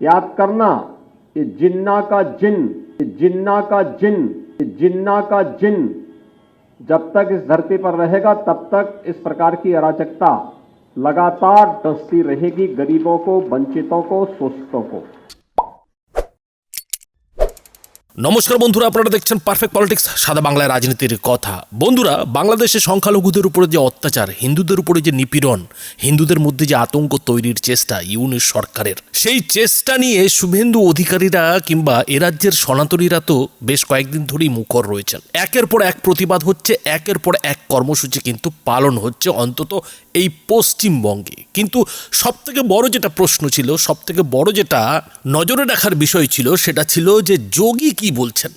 याद करना ये जिन्ना का जिन जिन्ना का जिन जिन्ना का जिन जब तक इस धरती पर रहेगा तब तक इस प्रकार की अराजकता लगातार डसती रहेगी गरीबों को वंचितों को स्वस्थों को। নমস্কার বন্ধুরা, আপনারা দেখছেন পারফেক্ট পলিটিক্স সাদা বাংলায় রাজনীতির কথা। বন্ধুরা, বাংলাদেশে সংখ্যালঘুদের উপরে যে অত্যাচার, হিন্দুদের উপরে যে নিপীড়ন, হিন্দুদের মধ্যে যে আতঙ্ক তৈরির চেষ্টা ইউনিশ সরকারের, সেই চেষ্টা নিয়ে শুভেন্দু অধিকারীরা কিংবা এ রাজ্যের সনাতনীরা তো বেশ কয়েকদিন ধরেই মুখর রয়েছেন। একের পর এক প্রতিবাদ হচ্ছে, একের পর এক কর্মসূচি কিন্তু পালন হচ্ছে অন্তত এই পশ্চিমবঙ্গে। কিন্তু সব থেকে বড় যেটা প্রশ্ন ছিল সব থেকে বড় যেটা নজরে রাখার বিষয় ছিল, সেটা ছিল যে যোগী কি বলছেন?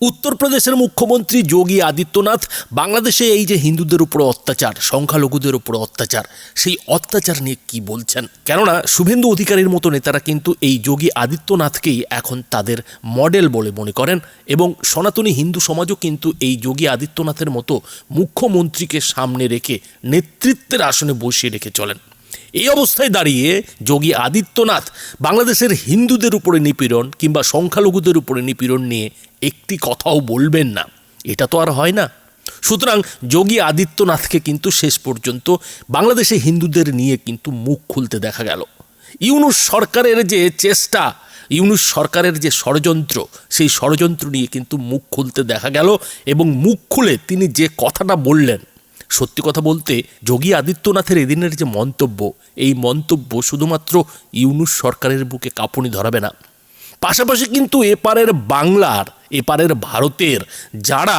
উত্তরপ্রদেশের মুখ্যমন্ত্রী যোগী আদিত্যনাথ, বাংলাদেশে এই যে হিন্দুদের উপর অত্যাচার, সংখ্যালঘুদের উপর অত্যাচার, সেই অত্যাচার নিয়ে কি বলছেন? কেননা, শুভেন্দু অধিকারীর মতো নেতারা কিন্তু এই যোগী আদিত্যনাথকেই এখন তাদের মডেল বলে মনে করেন এবং সনাতনী হিন্দু সমাজও কিন্তু এই যোগী আদিত্যনাথের মতো মুখ্যমন্ত্রীকে সামনে রেখে নেতৃত্বের আসনে বসিয়ে রেখে চলেন। এই অবস্থায় দাঁড়িয়ে যোগী আদিত্যনাথ বাংলাদেশের হিন্দুদের উপরে নিপীড়ন কিংবা সংখ্যালঘুদের উপরে নিপীড়ন নিয়ে একটি কথাও বলবেন না। এটা তো আর হয় না। সুতরাং যোগী আদিত্যনাথকে কিন্তু শেষ পর্যন্ত বাংলাদেশে হিন্দুদের নিয়ে কিন্তু মুখ খুলতে দেখা গেল। ইউনুস সরকারের যে চেষ্টা, ইউনুস সরকারের যে ষড়যন্ত্র, সেই ষড়যন্ত্র নিয়ে কিন্তু মুখ খুলতে দেখা গেল এবং মুখ খুলে তিনি যে কথাটা বললেন সত্যি কথা বলতে যোগী আদিত্যনাথের এদিনের যে মন্তব্য, এই মন্তব্য শুধুমাত্র ইউনুস সরকারের বুকে কাঁপুনি ধরাবে না। পাশাপাশি কিন্তু এপারের বাংলার, এপারের ভারতের যারা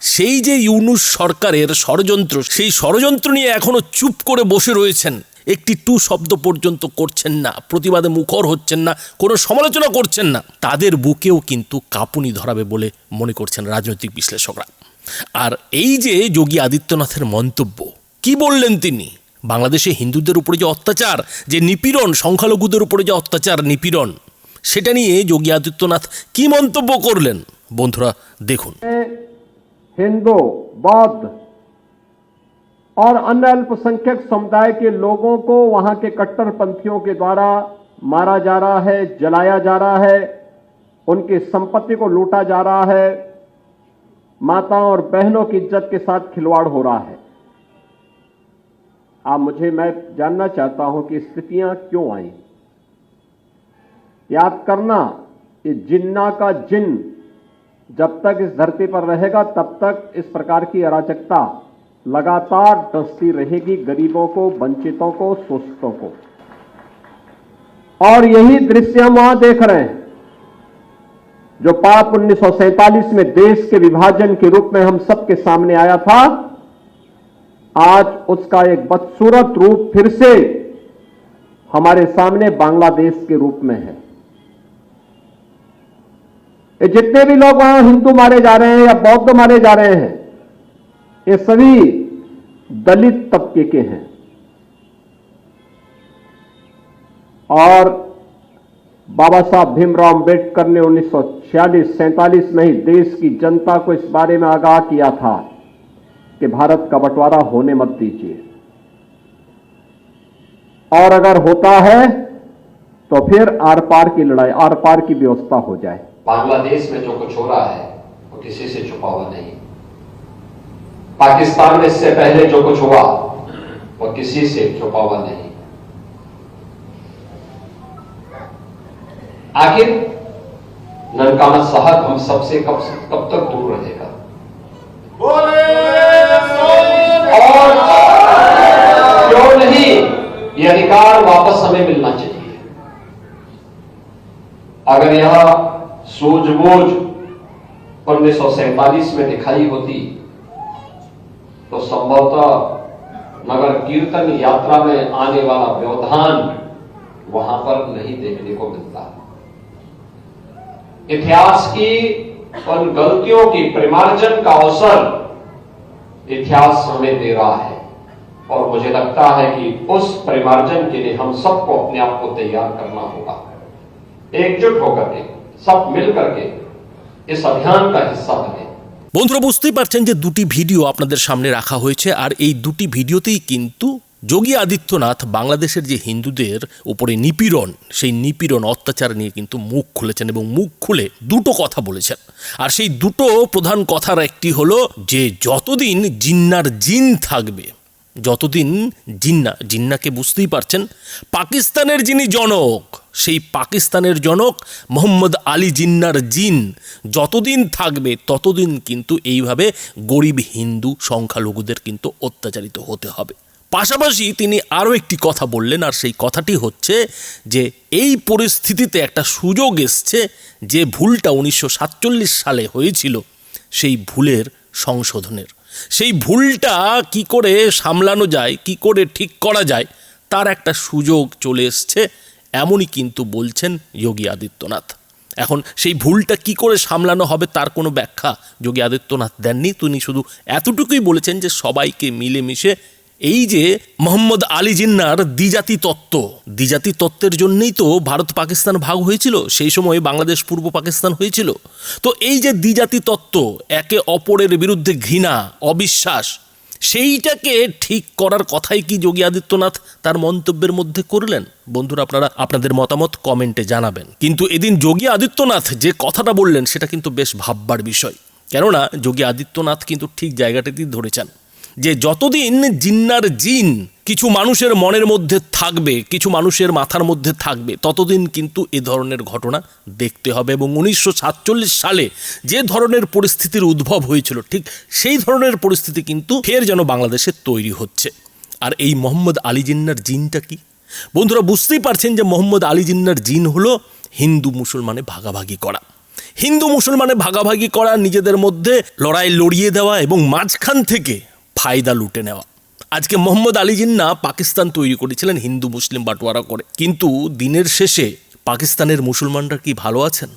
সেই যে ইউনুস সরকারের ষড়যন্ত্র, সেই ষড়যন্ত্র নিয়ে এখনও চুপ করে বসে রয়েছেন, একটি টু শব্দ পর্যন্ত করছেন না, প্রতিবাদে মুখর হচ্ছেন না, কোনো সমালোচনা করছেন না, তাদের বুকেও কিন্তু কাঁপুনি ধরাবে বলে মনে করছেন রাজনৈতিক বিশ্লেষকরা। আর এই যে যোগী আদিত্যনাথের মন্তব্য কি বললেন তিনি বাংলাদেশে হিন্দুদের উপরে যে অত্যাচার যে নিপীড়ন সংখ্যালঘুদের উপরে যে অত্যাচার নিপীড়ন সেটা নিয়ে যোগী আদিত্যনাথ কি মন্তব্য করলেন বন্ধুরা দেখুন हिंदू बौद्ध और अन्य अल्पसंख्यक समुदाय के लोगों को वहां के कट्टरपंथियों के द्वारा मारा जा रहा है जलाया जा रहा है उनकी संपत्ति को लूटा जा रहा है माताओं और बहनों की इज़्ज़त के साथ खिलवाड़ हो रहा है। आप मुझे, मैं जानना चाहता हूँ कि स्थितियाँ क्यों आई। याद करना, ये जिन्ना का जिन जब तक इस धरती पर रहेगा, तब तक इस प्रकार की अराजकता लगातार डसती रहेगी गरीबों को, वंचितों को शोषितों को। और यही दृश्य हम वहाँ देख रहे हैं। जो पाप उन्नीस सौ सैंतालीस में देश के विभाजन के रूप में हम सबके सामने आया था, आज उसका एक बदसूरत रूप फिर से हमारे सामने बांग्लादेश के रूप में है। ये जितने भी लोग वहाँ हिंदू मारे जा रहे हैं या बौद्ध मारे जा रहे हैं, ये सभी दलित तबके के हैं। और बाबा साहब भीमराव अंबेडकर ने 1946 सैतालीस में ही देश की जनता को इस बारे में आगाह किया था कि भारत का बंटवारा होने मत दीजिए। और अगर होता है तो फिर आर पार की लड़ाई, आर पार की व्यवस्था हो जाए। बांग्लादेश में जो कुछ हो रहा है, वो किसी से छुपा हुआ नहीं। पाकिस्तान में इससे पहले जो कुछ हुआ, वो किसी से छुपा हुआ नहीं। आखिर ननकाना साहब हम सबसे कब कब तक दूर रहेगा? और क्यों नहीं? ये अधिकार वापस हमें मिलना चाहिए। अगर यह सूझबूझ उन्नीस सौ सैतालीस में दिखाई होती तो संभवतः नगर कीर्तन यात्रा में आने वाला व्यवधान वहाँ पर नहीं देखने को मिलता। इतिहास की उन गलतियों की परिमार्जन का अवसर इतिहास हमें दे रहा है और मुझे लगता है कि उस परिमार्जन के लिए हम सबको अपने आप को तैयार करना होगा एकजुट होकर के सब मिल करके इस अभियान का हिस्सा बने বন্ধুরা বুঝতেই পারছেন যে দুটি ভিডিও আপনাদের সামনে রাখা হয়েছে আর এই দুটি ভিডিওতেই কিন্তু যোগী আদিত্যনাথ বাংলাদেশের যে হিন্দুদের উপরে নিপীড়ন, সেই নিপীড়ন অত্যাচার নিয়ে কিন্তু মুখ খুলেছেন এবং মুখ খুলে দুটো কথা বলেছেন। আর সেই দুটো প্রধান কথার একটি হলো যে, যতদিন জিন্নার জিন থাকবে, যতদিন জিন্না, জিন্নাকে বুঝতেই পারছেন, পাকিস্তানের যিনি জনক, সেই পাকিস্তানের জনক মোহাম্মদ আলী জিন্নার জিন যতদিন থাকবে, ততদিন কিন্তু এইভাবে গরিব হিন্দু সংখ্যালঘুদের কিন্তু অত্যাচারিত হতে হবে। পাশাপাশি তিনি আরও একটি কথা বললেন, আর সেই কথাটি হচ্ছে যে এই পরিস্থিতিতে একটা সুযোগ এসছে যে ভুলটা উনিশশো সাতচল্লিশ সালে হয়েছিল, সেই ভুলের সংশোধনের। সেই ভুলটা কি করে সামলানো যায়, কি করে ঠিক করা যায়, তার একটা সুযোগ চলে এসছে, এমনই কিন্তু বলছেন যোগী আদিত্যনাথ। এখন সেই ভুলটা কি করে সামলানো হবে, তার কোনো ব্যাখ্যা যোগী আদিত্যনাথ দেননি। তিনি শুধু এতটুকুই বলেছেন যে সবাইকে মিলেমিশে এই যে মোহাম্মদ আলী জিন্নার দ্বিজাতি তত্ত্ব। দ্বিজাতি তত্ত্বের জন্যই তো ভারত পাকিস্তান ভাগ হয়েছিল, সেই সময় বাংলাদেশ পূর্ব পাকিস্তান হয়েছিল। তো এই যে দ্বিজাতি তত্ত্ব, একে অপরের বিরুদ্ধে ঘৃণা, অবিশ্বাস, সেইটাকে ঠিক করার কথাই কি যোগী আদিত্যনাথ তার মন্তব্যের মধ্যে করলেন? বন্ধুরা, আপনারা আপনাদের মতামত কমেন্টে জানাবেন। কিন্তু এদিন যোগী আদিত্যনাথ যে কথাটা বললেন, সেটা কিন্তু বেশ ভাববার বিষয়। কেননা, যোগী আদিত্যনাথ কিন্তু ঠিক জায়গাটাতেই ধরেছেন। যে যতদিন জিন্নার জিন কিছু মানুষের মনের মধ্যে থাকবে, কিছু মানুষের মাথার মধ্যে থাকবে, ততদিন কিন্তু এ ধরনের ঘটনা দেখতে হবে। এবং উনিশশো সাতচল্লিশ সালে যে ধরনের পরিস্থিতির উদ্ভব হয়েছিল, ঠিক সেই ধরনের পরিস্থিতি কিন্তু ফের যেন বাংলাদেশে তৈরি হচ্ছে। আর এই মোহাম্মদ আলী জিন্নার জিনটা কি? বন্ধুরা, বুঝতেই পারছেন যে মোহাম্মদ আলী জিন্নার জিন হলো হিন্দু মুসলমানে ভাগাভাগি করা। হিন্দু মুসলমানে ভাগাভাগি করা, নিজেদের মধ্যে লড়াই লড়িয়ে দেওয়া এবং মাঝখান থেকে ফায়দা লুটে নেওয়া। আজকে মোহাম্মদ আলী জিন্না পাকিস্তান তৈরি করেছিলেন হিন্দু, মুসলিম বাটোয়ারা করে। কিন্তু দিনের শেষে পাকিস্তানের মুসলমানরা কি ভালো আছেন?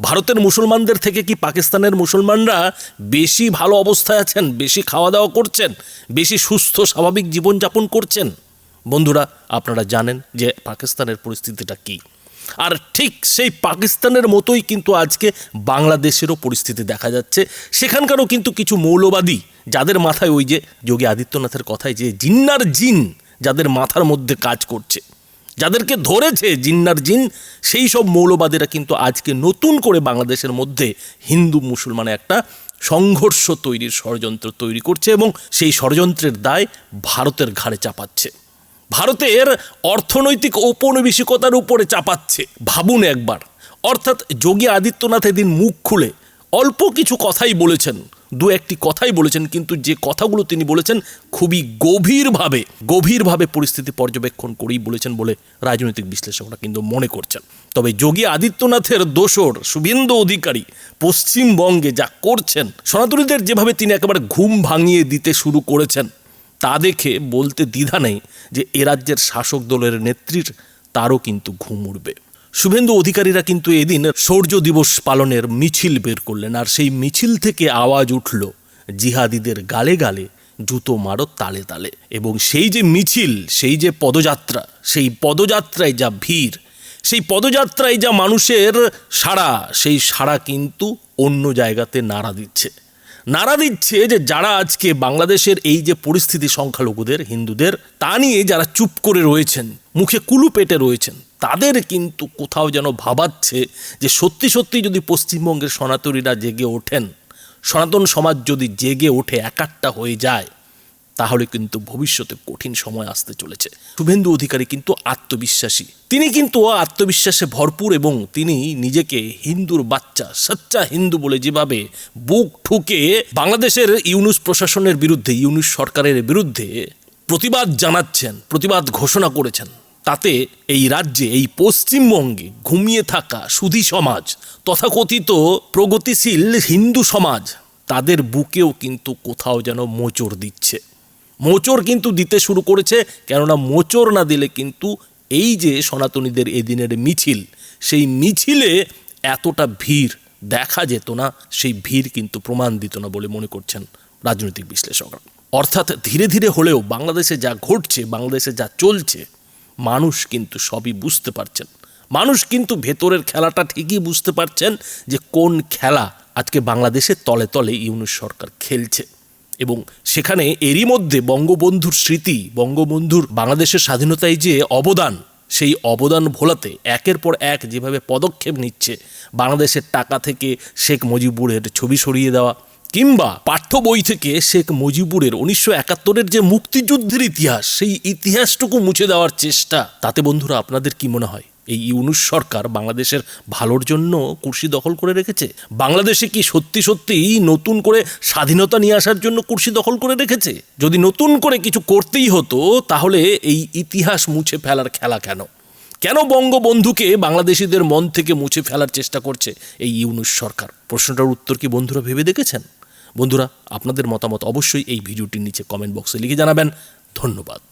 ভারতের মুসলমানদের থেকে কি পাকিস্তানের মুসলমানরা বেশি ভালো অবস্থায় আছেন, বেশি খাওয়া দাওয়া করছেন, বেশি সুস্থ, স্বাভাবিক জীবনযাপন করছেন? বন্ধুরা, আপনারা জানেন যে পাকিস্তানের পরিস্থিতিটা কী। আর ঠিক সেই পাকিস্তানের মতোই কিন্তু আজকে বাংলাদেশেরও পরিস্থিতি দেখা যাচ্ছে। সেখানকারও কিন্তু কিছু মৌলবাদী যাদের মাথায় ওই যে যোগী আদিত্যনাথের কথায় যে জিন্নার জিন যাদের মাথার মধ্যে কাজ করছে, যাদেরকে ধরেছে জিন্নার জিন, সেই সব মৌলবাদীরা কিন্তু আজকে নতুন করে বাংলাদেশের মধ্যে হিন্দু মুসলমানে একটা সংঘর্ষ তৈরির ষড়যন্ত্র তৈরি করছে এবং সেই ষড়যন্ত্রের দায় ভারতের ঘাড়ে চাপাচ্ছে। ভারতের অর্থনৈতিক ঔপনিবেশিকতার উপরে চাপাচ্ছে। ভাবুন একবার। অর্থাৎ যোগী আদিত্যনাথ এদিন মুখ খুলে অল্প কিছু কথাই বলেছেন। দু একটি কথাই বলেছেন, কিন্তু যে কথাগুলো তিনি বলেছেন খুবই গভীরভাবে গভীরভাবে পরিস্থিতি পর্যবেক্ষণ করেই বলেছেন বলে রাজনৈতিক বিশ্লেষকরা কিন্তু মনে করছেন। তবে যোগী আদিত্যনাথের দোসর শুভেন্দু অধিকারী পশ্চিমবঙ্গে যা করছেন, সনাতনীদের যেভাবে তিনি একেবারে ঘুম ভাঙিয়ে দিতে শুরু করেছেন তা দেখে বলতে দ্বিধা নেই যে এ রাজ্যের শাসক দলের নেত্রীর তারও কিন্তু ঘুম উড়বে। শুভেন্দু অধিকারীরা কিন্তু এদিন শৌর্য দিবস পালনের মিছিল বের করলেন আর সেই মিছিল থেকে আওয়াজ উঠল, জিহাদিদের গালে গালে জুতো মারো তালে তালে। এবং সেই যে মিছিল, সেই যে পদযাত্রা, সেই পদযাত্রায় যা ভিড়, সেই পদযাত্রায় যা মানুষের সাড়া, সেই সাড়া কিন্তু অন্য জায়গাতে নাড়া দিচ্ছে। নাড়া দিচ্ছে যে যারা আজকে বাংলাদেশের এই যে পরিস্থিতি সংখ্যালঘুদের, হিন্দুদের, তা নিয়ে যারা চুপ করে রয়েছেন, মুখে কুলু পেটে রয়েছেন, তাদের কিন্তু কোথাও যেন ভাবাচ্ছে যে সত্যি সত্যি যদি পশ্চিমবঙ্গের সনাতনীরা জেগে ওঠেন, সনাতন সমাজ যদি জেগে ওঠে একাট্টা হয়ে যায় তাহলে কিন্তু ভবিষ্যতে কঠিন সময় আসতে চলেছে। শুভেন্দু অধিকারী কিন্তু আত্মবিশ্বাসী। তিনি কিন্তু আত্মবিশ্বাসে ভরপুর এবং তিনি নিজেকে হিন্দুর বাচ্চা, সচ্চা হিন্দু বলে যেভাবে বুক ঠুকে বাংলাদেশের ইউনুস প্রশাসনের বিরুদ্ধে, ইউনুস সরকারের বিরুদ্ধে প্রতিবাদ জানাচ্ছেন, প্রতিবাদ ঘোষণা করেছেন। তাতে এই রাজ্যে, এই পশ্চিমবঙ্গে ঘুমিয়ে থাকা সুধী সমাজ, তথাকথিত প্রগতিশীল হিন্দু সমাজ, তাদের বুকেও কিন্তু কোথাও যেন মোচড় দিচ্ছে। মোচড় কিন্তু দিতে শুরু করেছে, কেননা মোচড় না দিলে কিন্তু এই যে সনাতনীদের এদিনের মিছিল, সেই মিছিলে এতটা ভিড় দেখা যেত না, সেই ভিড় কিন্তু প্রমাণ দিত না বলে মনে করছেন রাজনৈতিক বিশ্লেষকরা। অর্থাৎ ধীরে ধীরে হলেও বাংলাদেশে যা ঘটছে, বাংলাদেশে যা চলছে, মানুষ কিন্তু সবই বুঝতে পারছেন। মানুষ কিন্তু ভেতরের খেলাটা ঠিকই বুঝতে পারছেন যে কোন খেলা আজকে বাংলাদেশের তলে তলে ইউনুস সরকার খেলছে। এবং সেখানে এরই মধ্যে বঙ্গবন্ধুর স্মৃতি, বঙ্গবন্ধুর বাংলাদেশের স্বাধীনতায় যে অবদান, সেই অবদান ভোলাতে একের পর এক যেভাবে পদক্ষেপ নিচ্ছে বাংলাদেশের টাকা থেকে শেখ মুজিবুরের ছবি সরিয়ে দেওয়া কিংবা পাঠ্য বই থেকে শেখ মুজিবুরের উনিশশো একাত্তরের যে মুক্তিযুদ্ধের ইতিহাস, সেই ইতিহাসটুকু মুছে দেওয়ার চেষ্টা, তাতে বন্ধুরা আপনাদের কি মনে হয়? এই ইউনুস সরকার বাংলাদেশের ভালোর জন্য কুর্সি দখল করে রেখেছে? বাংলাদেশে কি সত্যি সত্যি নতুন করে স্বাধীনতা নিয়ে আসার জন্য কুর্সি দখল করে রেখেছে? যদি নতুন করে কিছু করতেই হতো, তাহলে এই ইতিহাস মুছে ফেলার খেলা কেন? কেন বঙ্গবন্ধুকে বাংলাদেশিদের মন থেকে মুছে ফেলার চেষ্টা করছে এই ইউনুস সরকার? প্রশ্নটার উত্তর কি বন্ধুরা ভেবে দেখেছেন? বন্ধুরা, আপনাদের মতামত অবশ্যই এই ভিডিওটির নিচে কমেন্ট বক্সে লিখে জানাবেন। ধন্যবাদ।